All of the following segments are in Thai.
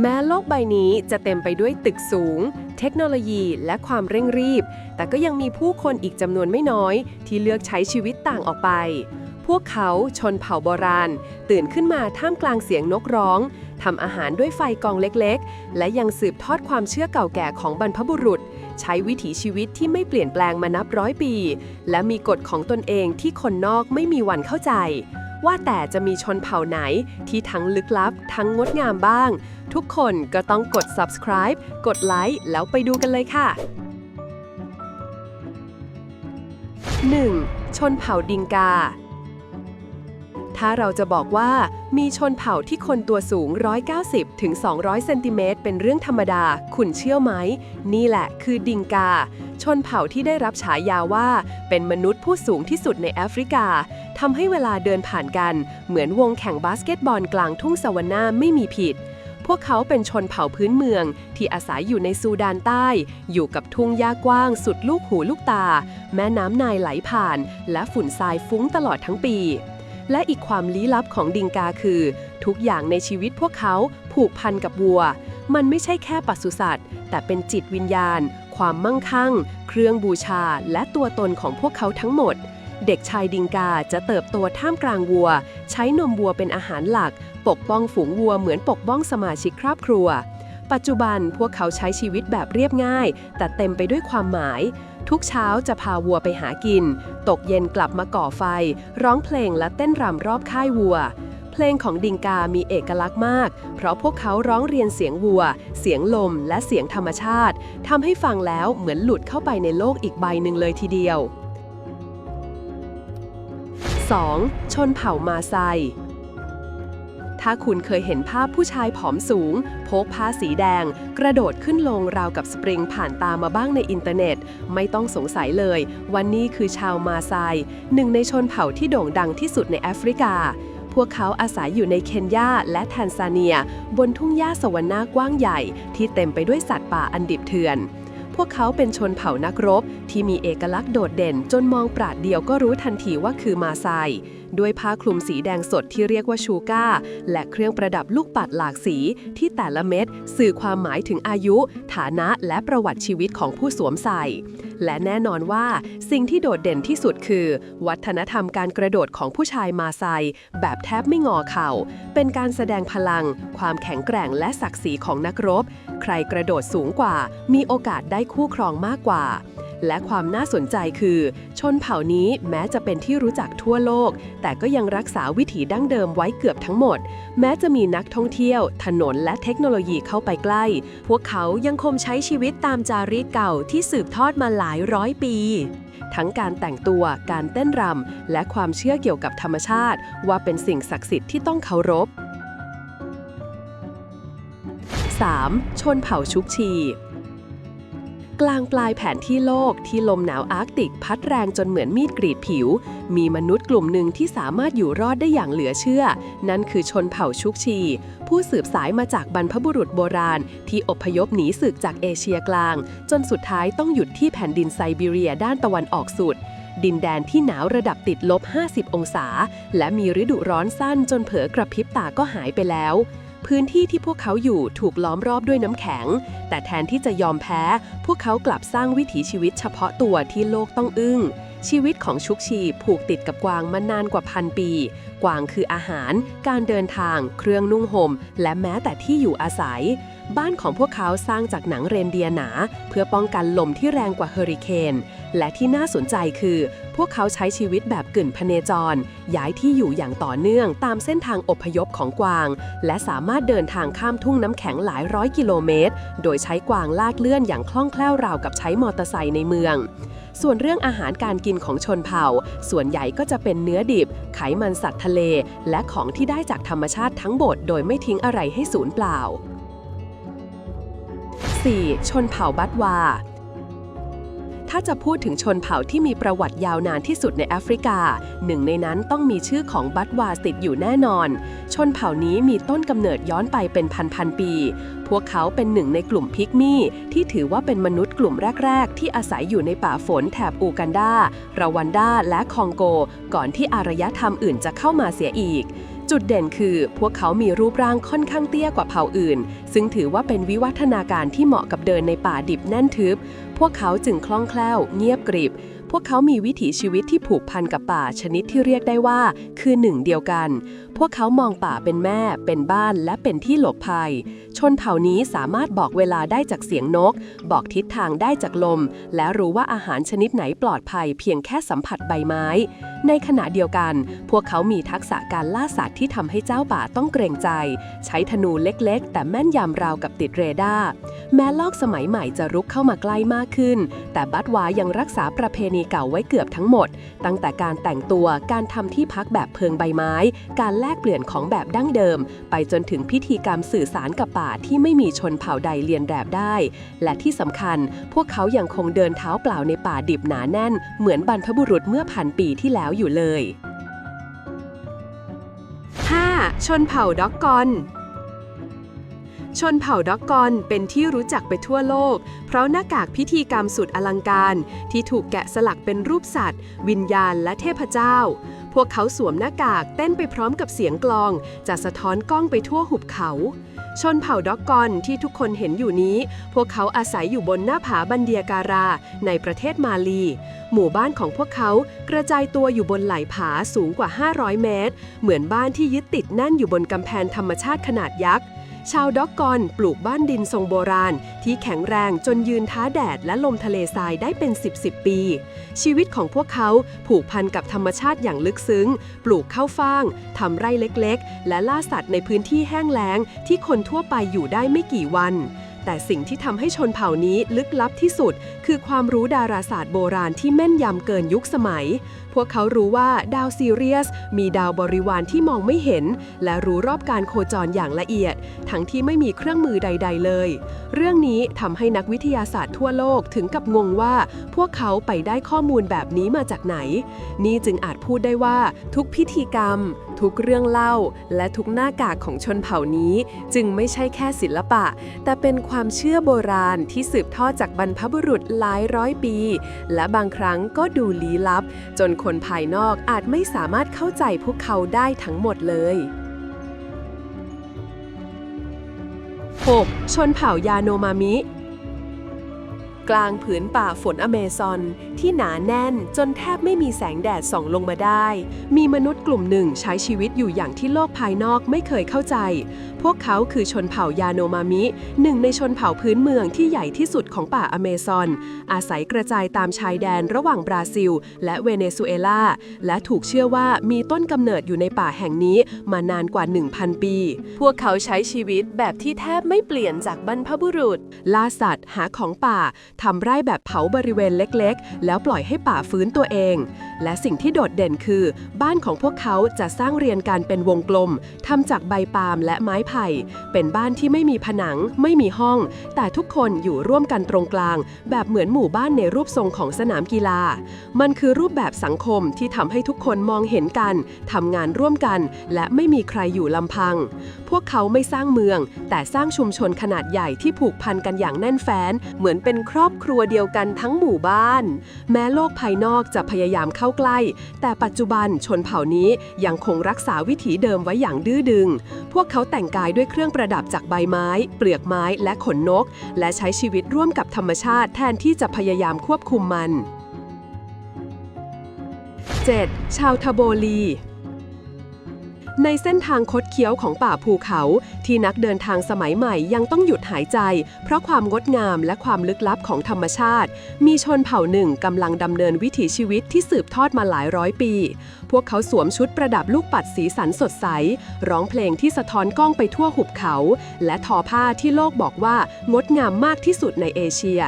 แม้โลกใบนี้จะเต็มไปด้วยตึกสูง เทคโนโลยีและความเร่งรีบ แต่ก็ยังมีผู้คนอีกจำนวนไม่น้อย ที่เลือกใช้ชีวิตต่างออกไป พวกเขาชนเผ่าโบราณ ตื่นขึ้นมาท่ามกลางเสียงนกร้องทำอาหารด้วยไฟกองเล็กๆ และยังสืบทอดความเชื่อเก่าแก่ของบรรพบุรุษ ใช้วิถีชีวิตที่ไม่เปลี่ยนแปลงมานับร้อยปี และมีกฎของตนเองที่คนนอกไม่มีวันเข้าใจ ว่าแต่จะมีชนเผ่าไหนที่ทั้งลึกลับ ทั้งงดงามบ้าง ทุกคนก็ต้องกด subscribe กดไลค์แล้วไปดูกันเลยค่ะ 1. ชนเผ่าดิงกา ถ้าเราจะบอกว่ามีชนเผ่าที่คนตัวสูง 190 ถึง 200 เซนติเมตรเป็นเรื่องธรรมดา คุณเชื่อไหม นี่แหละคือดิงกา ชนเผ่าที่ได้รับฉายาว่า เป็นมนุษย์ผู้สูงที่สุดในแอฟริกาทำให้เวลาเดินผ่านกัน เหมือนวงแข่งบาสเกตบอลกลางทุ่งสวรรณาไม่มีผิดพวกเขาเป็นชนเผ่าพื้นเมือง ที่อาศัยอยู่ในซูดานใต้ อยู่กับทุ่งหญ้ากว้าง สุดลูกหูลูกตา แม่น้ำนายไหลผ่าน และฝุ่นทรายฟุ้งตลอดทั้งปี และอีกความลี้ลับของดิงกาคือ ทุกอย่างในชีวิตพวกเขาผูกพันกับวัว มันไม่ใช่แค่ปศุสัตว์ แต่เป็นจิตวิญญาณ ความมั่งคั่ง เครื่องบูชา และตัวตนของพวกเขาทั้งหมด เด็กชายดิงกาจะเติบโตท่ามกลางวัว ใช้นมวัวเป็นอาหารหลัก ปกป้องฝูงวัวเหมือนปกป้องสมาชิกครอบครัวปัจจุบันพวกเขาใช้ชีวิตแบบเรียบง่าย แต่เต็มไปด้วยความหมาย ทุกเช้าจะพาวัวไปหากิน ตกเย็นกลับมาก่อไฟ ร้องเพลงและเต้นรำรอบค่ายวัว เพลงของดิงกามีเอกลักษณ์มาก เพราะพวกเขาร้องเรียนเสียงวัว เสียงลม และเสียงธรรมชาติทำให้ฟังแล้วเหมือนหลุดเข้าไปในโลกอีกใบหนึ่งเลยทีเดียว 2. ชนเผ่ามาไซ ถ้าคุณเคยเห็นภาพผู้ชายผอมสูง โพกผ้าสีแดง กระโดดขึ้นลงราวกับสปริงผ่านตามาบ้างในอินเทอร์เน็ต ไม่ต้องสงสัยเลยวันนี้คือชาวมาไซหนึ่งในชนเผ่าที่โด่งดังที่สุดในแอฟริกา พวกเขาอาศัยอยู่ในเคนยาและแทนซาเนีย บนทุ่งหญ้าสวรรณากว้างใหญ่ ที่เต็มไปด้วยสัตว์ป่าอันดิบเถื่อน พวกเขาเป็นชนเผ่านักรบ ที่มีเอกลักษณ์โดดเด่น จนมองปราดเดียวก็รู้ทันทีว่าคือมาไซด้วยผ้าคลุมสีแดงสดที่เรียกว่าชูก้า และเครื่องประดับลูกปัดหลากสีที่แต่ละเม็ดสื่อความหมายถึงอายุ ฐานะและประวัติชีวิตของผู้สวมใส่ และแน่นอนว่าสิ่งที่โดดเด่นที่สุดคือ วัฒนธรรมการกระโดดของผู้ชายมาไซ แบบแทบไม่งอเข่า เป็นการแสดงพลัง ความแข็งแกร่งและศักดิ์ศรีของนักรบ ใครกระโดดสูงกว่า มีโอกาสได้คู่ครองมากกว่า และความน่าสนใจคือ ชนเผ่านี้แม้จะเป็นที่รู้จักทั่วโลก แต่ก็ยังรักษาวิถีดั้งเดิมไว้เกือบทั้งหมด แม้จะมีนักท่องเที่ยว ถนนและเทคโนโลยีเข้าไปใกล้ พวกเขายังคงใช้ชีวิตตามจารีตเก่าที่สืบทอดมาหลายร้อยปี ทั้งการแต่งตัว การเต้นรำ และความเชื่อเกี่ยวกับธรรมชาติ ว่าเป็นสิ่งศักดิ์สิทธิ์ที่ต้องเคารพ 3. ชนเผ่าชุกชี กลางปลายแผนที่โลกที่ลมหนาวอาร์กติกพัดแรงจนเหมือนมีดกรีดผิว มีมนุษย์กลุ่มหนึ่งที่สามารถอยู่รอดได้อย่างเหลือเชื่อ นั่นคือชนเผ่าชุกชี ผู้สืบสายมาจากบรรพบุรุษโบราณ ที่อพยพหนีศึกจากเอเชียกลาง จนสุดท้ายต้องหยุดที่แผ่นดินไซบีเรียด้านตะวันออกสุด ดินแดนที่หนาวระดับติดลบ 50 องศา และมีฤดูร้อนสั้นจนเผลอกระพริบตาก็หายไปแล้ว พื้นที่ที่พวกเขาอยู่ถูกล้อมรอบด้วยน้ำแข็ง แต่แทนที่จะยอมแพ้ พวกเขากลับสร้างวิถีชีวิตเฉพาะตัวที่โลกต้องอึ้ง ชีวิตของชุกชีผูกติดกับกวางมานานกว่าพันปี กวางคืออาหาร การเดินทาง เครื่องนุ่งห่ม และแม้แต่ที่อยู่อาศัย บ้านของพวกเขาสร้างจากหนังเรนเดียหนา เพื่อป้องกันลมที่แรงกว่าเฮอริเคน และที่น่าสนใจคือ พวกเขาใช้ชีวิตแบบกึ่นพเนจร ย้ายที่อยู่อย่างต่อเนื่องตามเส้นทางอพยพของกวาง และสามารถเดินทางข้ามทุ่งน้ำแข็งหลายร้อยกิโลเมตร โดยใช้กวางลากเลื่อนอย่างคล่องแคล่วราวกับใช้มอเตอร์ไซค์ในเมือง ส่วนเรื่องอาหารการกินของชนเผ่า ส่วนใหญ่ก็จะเป็นเนื้อดิบ ไขมันสัตว์ทะเล และของที่ได้จากธรรมชาติทั้งหมดโดยไม่ทิ้งอะไรให้สูญเปล่า 4. ชนเผ่าบัตวา ถ้าจะพูดถึงชนเผ่าที่มีประวัติยาวนานที่สุดในแอฟริกา หนึ่งในนั้นต้องมีชื่อของบัตวาติดอยู่แน่นอน ชนเผ่านี้มีต้นกำเนิดย้อนไปเป็นพันๆปี พวกเขาเป็นหนึ่งในกลุ่มพิกมี่ที่ถือว่าเป็นมนุษย์กลุ่มแรก ๆ ที่อาศัยอยู่ในป่าฝนแถบอูกันดารวันดา และคองโก ก่อนที่อารยธรรมอื่นจะเข้ามาเสียอีกจุดเด่นคือพวกเขามีรูปร่างค่อนข้างเตี้ยกว่าเผ่าอื่น ซึ่งถือว่าเป็นวิวัฒนาการที่เหมาะกับเดินในป่าดิบแน่นทึบ พวกเขาจึงคล่องแคล่ว เงียบกริบ พวกเขามีวิถีชีวิตที่ผูกพันกับป่าชนิดที่เรียกได้ว่า คือหนึ่งเดียวกัน พวกเขามองป่าเป็นแม่ เป็นบ้านและเป็นที่หลบภัย ชนเผ่านี้สามารถบอกเวลาได้จากเสียงนก บอกทิศทางได้จากลม และรู้ว่าอาหารชนิดไหนปลอดภัย เพียงแค่สัมผัสใบไม้ในขณะเดียวกัน พวกเขามีทักษะการล่าสัตว์ที่ทำให้เจ้าป่าต้องเกรงใจ ใช้ธนูเล็กๆ แต่แม่นยำราวกับติดเรดาร์แม้ลอกสมัยใหม่จะรุกเข้ามาใกล้มากขึ้น แต่บัตวายังรักษาประเพณีเก่าไว้เกือบทั้งหมด ตั้งแต่การแต่งตัวการทำที่พักแบบเพิงใบไม้ การแลกเปลี่ยนของแบบดั้งเดิม ไปจนถึงพิธีกรรมสื่อสารกับป่าที่ไม่มีชนเผ่าใดเรียนแบบได้ และที่สำคัญ พวกเขายังคงเดินเท้าเปล่าในป่าดิบหนาแน่น เหมือนบรรพบุรุษเมื่อพันปีที่แล้วอยู่เลย 5. ชนเผ่าด็อกกอนชนเผ่าด็อกกอนเป็นที่รู้จักไปทั่วโลก เพราะหน้ากากพิธีกรรมสุดอลังการ ที่ถูกแกะสลักเป็นรูปสัตว์ วิญญาณและเทพเจ้า วกเขาสวมหน้ากากเต้นไปพร้อมกับเสียงกลองจะสะท้อนกล้องไปทั่วหุบเขา ชนเผ่าด็อกกอนที่ทุกคนเห็นอยู่นี้ พวกเขาอาศัยอยู่บนหน้าผาบันเดียการา ในประเทศมาลี หมู่บ้านของพวกเขากระจายตัวอยู่บนไหล่ผาสูงกว่า 500 เมตร เหมือนบ้านที่ยึดติดแน่นอยู่บนกำแพงธรรมชาติขนาดยักษ์ ชาวด็อกกอนปลูกบ้านดินทรงโบราณ ที่แข็งแรงจนยืนท้าแดดและลมทะเลทรายได้เป็น 10 10ปี ชีวิตของพวกเขาผูกพันกับธรรมชาติอย่างลึกซึ้ง ปลูกข้าวฟ่างทำไร่เล็กๆ และล่าสัตว์ในพื้นที่แห้งแล้งที่คนทั่วไปอยู่ได้ไม่กี่วัน แต่สิ่งที่ทำให้ชนเผ่านี้ลึกลับที่สุด คือความรู้ดาราศาสตร์โบราณที่แม่นยำเกินยุคสมัย พวกเขารู้ว่าดาวซีเรียส มีดาวบริวารที่มองไม่เห็น และรู้รอบการโคจรอย่างละเอียด ทั้งที่ไม่มีเครื่องมือใด ๆ เลย เรื่องนี้ทำให้นักวิทยาศาสตร์ทั่วโลกถึงกับงงว่า พวกเขาไปได้ข้อมูลแบบนี้มาจากไหน นี่จึงอาจพูดได้ว่าทุกพิธีกรรม ทุกเรื่องเล่า และทุกหน้ากากของชนเผ่านี้ จึงไม่ใช่แค่ศิลปะ แต่เป็นความเชื่อโบราณที่สืบทอดจากบรรพบุรุษหลายร้อยปี และบางครั้งก็ดูลี้ลับ จนคนภายนอกอาจไม่สามารถเข้าใจพวกเขาได้ทั้งหมดเลย 6. ชนเผ่ายาโนมามิ กลางผืนป่าฝนอเมซอน ที่หนาแน่นจนแทบไม่มีแสงแดดส่องลงมาได้ มีมนุษย์กลุ่มหนึ่งใช้ชีวิตอยู่อย่างที่โลกภายนอกไม่เคยเข้าใจพวกเขาคือชนเผ่ายาโนมามิ หนึ่งในชนเผ่าพื้นเมืองที่ใหญ่ที่สุดของป่าอเมซอน อาศัยกระจายตามชายแดนระหว่างบราซิล และเวเนซุเอลา และถูกเชื่อว่ามีต้นกำเนิดอยู่ในป่าแห่งนี้มานานกว่า 1,000 ปี พวกเขาใช้ชีวิตแบบที่แทบไม่เปลี่ยนจากบรรพบุรุษ ล่าสัตว์หาของป่าทำไร่แบบเผาบริเวณเล็กๆ แล้วปล่อยให้ป่าฟื้นตัวเอง และสิ่งที่โดดเด่นคือ บ้านของพวกเขาจะสร้างเรียนการเป็นวงกลมทำจากใบปาล์มและไม้ไผ่ เป็นบ้านที่ไม่มีผนัง ไม่มีห้อง แต่ทุกคนอยู่ร่วมกันตรงกลาง แบบเหมือนหมู่บ้านในรูปทรงของสนามกีฬา มันคือรูปแบบสังคมที่ทำให้ทุกคนมองเห็นกันทำงานร่วมกัน และไม่มีใครอยู่ลำพัง พวกเขาไม่สร้างเมือง แต่สร้างชุมชนขนาดใหญ่ที่ผูกพันกันอย่างแน่นแฟ้น เหมือนเป็นครอบครัวเดียวกันทั้งหมู่บ้าน แม้โลกภายนอกจะพยายามเข้าใกล้ แต่ปัจจุบันชนเผ่านี้ยังคงรักษาวิถีเดิมไว้อย่างดื้อดึง พวกเขาแต่งกายด้วยเครื่องประดับจากใบไม้ เปลือกไม้และขนนก และใช้ชีวิตร่วมกับธรรมชาติแทนที่จะพยายามควบคุมมัน 7. ชาวทาโบลี ในเส้นทางคดเคี้ยวของป่าภูเขา ที่นักเดินทางสมัยใหม่ยังต้องหยุดหายใจ เพราะความงดงามและความลึกลับของธรรมชาติ มีชนเผ่าหนึ่งกำลังดำเนินวิถีชีวิตที่สืบทอดมาหลายร้อยปี พวกเขาสวมชุดประดับลูกปัดสีสันสดใส ร้องเพลงที่สะท้อนกล้องไปทั่วหุบเขา และทอผ้าที่โลกบอกว่างดงามมากที่สุดในเอเชีย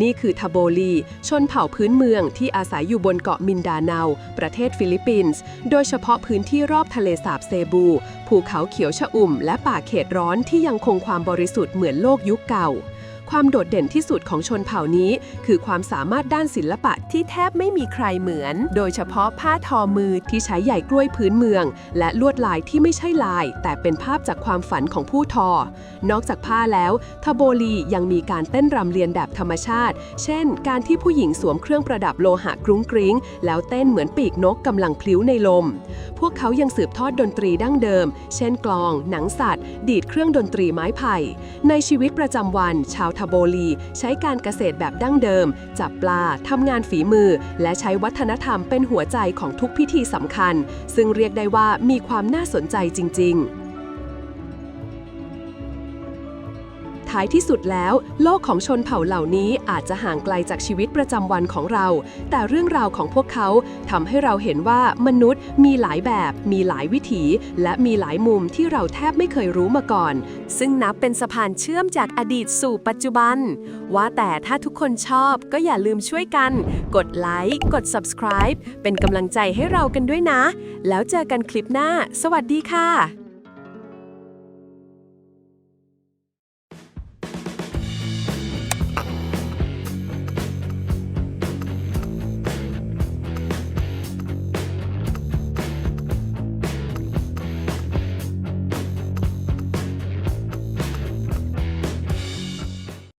นี่คือทาโบลี ชนเผ่าพื้นเมืองที่อาศัยอยู่บนเกาะมินดาเนาประเทศฟิลิปปินส์ โดยเฉพาะพื้นที่รอบทะเลสาบเซบู ภูเขาเขียวชอุ่ม และป่าเขตร้อนที่ยังคงความบริสุทธิ์เหมือนโลกยุคเก่า ความโดดเด่นที่สุดของชนเผ่านี้ คือความสามารถด้านศิลปะที่แทบไม่มีใครเหมือน โดยเฉพาะผ้าทอมือที่ใช้ใหญ่กล้วยพื้นเมือง และลวดลายที่ไม่ใช่ลาย แต่เป็นภาพจากความฝันของผู้ทอ นอกจากผ้าแล้วทาโบลียังมีการเต้นรำเลียนแบบธรรมชาติ เช่น การที่ผู้หญิงสวมเครื่องประดับโลหะกรุ้งกริ้ง แล้วเต้นเหมือนปีกนกกำลังพลิ้วในลม พวกเขายังสืบทอดดนตรีดั้งเดิม เช่นกลอง หนังสัตว์ ดีดเครื่องดนตรีไม้ไผ่ ในชีวิตประจำวัน ชาวทโบลี ใช้การเกษตรแบบดั้งเดิม จับปลาทำงานฝีมือ และใช้วัฒนธรรมเป็นหัวใจของทุกพิธีสำคัญ ซึ่งเรียกได้ว่ามีความน่าสนใจจริง ๆ ท้ายที่สุดแล้ว โลกของชนเผ่าเหล่านี้อาจจะห่างไกลจากชีวิตประจำวันของเรา แต่เรื่องราวของพวกเขาทำให้เราเห็นว่ามนุษย์มีหลายแบบ มีหลายวิถี และมีหลายมุมที่เราแทบไม่เคยรู้มาก่อน ซึ่งนับเป็นสะพานเชื่อมจากอดีตสู่ปัจจุบัน ว่าแต่ถ้าทุกคนชอบก็อย่าลืมช่วยกัน กดไลค์กด subscribe เป็นกำลังใจให้เรากันด้วยนะ แล้วเจอกันคลิปหน้า สวัสดีค่ะ